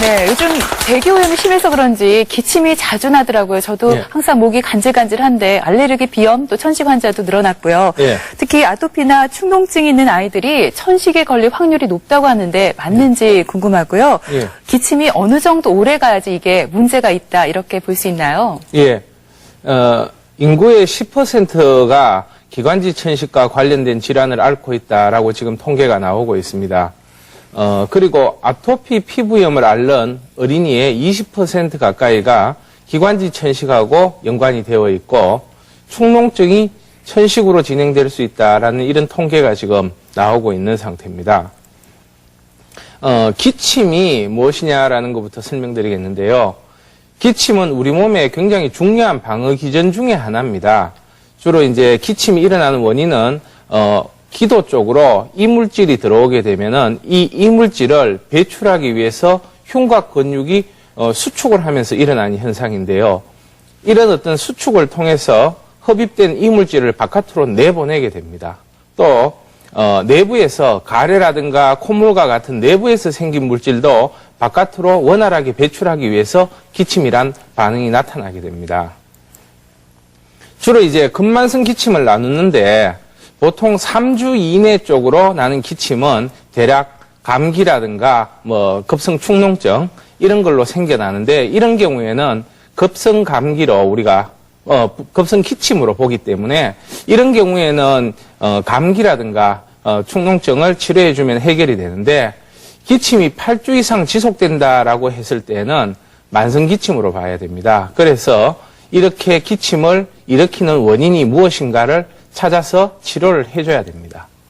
네, 요즘 대기오염이 심해서 그런지 기침이 자주 나더라고요. 저도 예. 항상 목이 간질간질한데 알레르기 비염 또 천식 환자도 늘어났고요. 예. 특히 아토피나 충농증이 있는 아이들이 천식에 걸릴 확률이 높다고 하는데 맞는지 궁금하고요. 예. 기침이 어느 정도 오래 가야지 이게 문제가 있다 이렇게 볼 수 있나요? 예, 어, 인구의 10%가 기관지 천식과 관련된 질환을 앓고 있다라고 지금 통계가 나오고 있습니다. 어, 그리고 아토피 피부염을 앓는 어린이의 20% 가까이가 기관지 천식하고 연관이 되어 있고 축농증이 천식으로 진행될 수 있다라는 이런 통계가 지금 나오고 있는 상태입니다. 어, 기침이 무엇이냐라는 것부터 설명드리겠는데요. 기침은 우리 몸에 굉장히 중요한 방어 기전 중의 하나입니다. 주로 이제 기침이 일어나는 원인은 어, 기도 쪽으로 이물질이 들어오게 되면은 이 이물질을 배출하기 위해서 흉곽 근육이 어, 수축을 하면서 일어나는 현상인데요. 이런 어떤 수축을 통해서 흡입된 이물질을 바깥으로 내보내게 됩니다. 또 어, 내부에서 가래라든가 콧물과 같은 내부에서 생긴 물질도 바깥으로 원활하게 배출하기 위해서 기침이란 반응이 나타나게 됩니다. 주로 이제 근만성 기침을 나누는데 보통 3주 이내 쪽으로 나는 기침은 대략 감기라든가 뭐 급성 축농증 이런 걸로 생겨나는데 이런 경우에는 급성 감기로 우리가 어, 급성 기침으로 보기 때문에 이런 경우에는 어, 감기라든가 어, 축농증을 치료해주면 해결이 되는데 기침이 8주 이상 지속된다라고 했을 때는 만성 기침으로 봐야 됩니다. 그래서 이렇게 기침을 일으키는 원인이 무엇인가를 찾아서 치료를 해줘야 됩니다.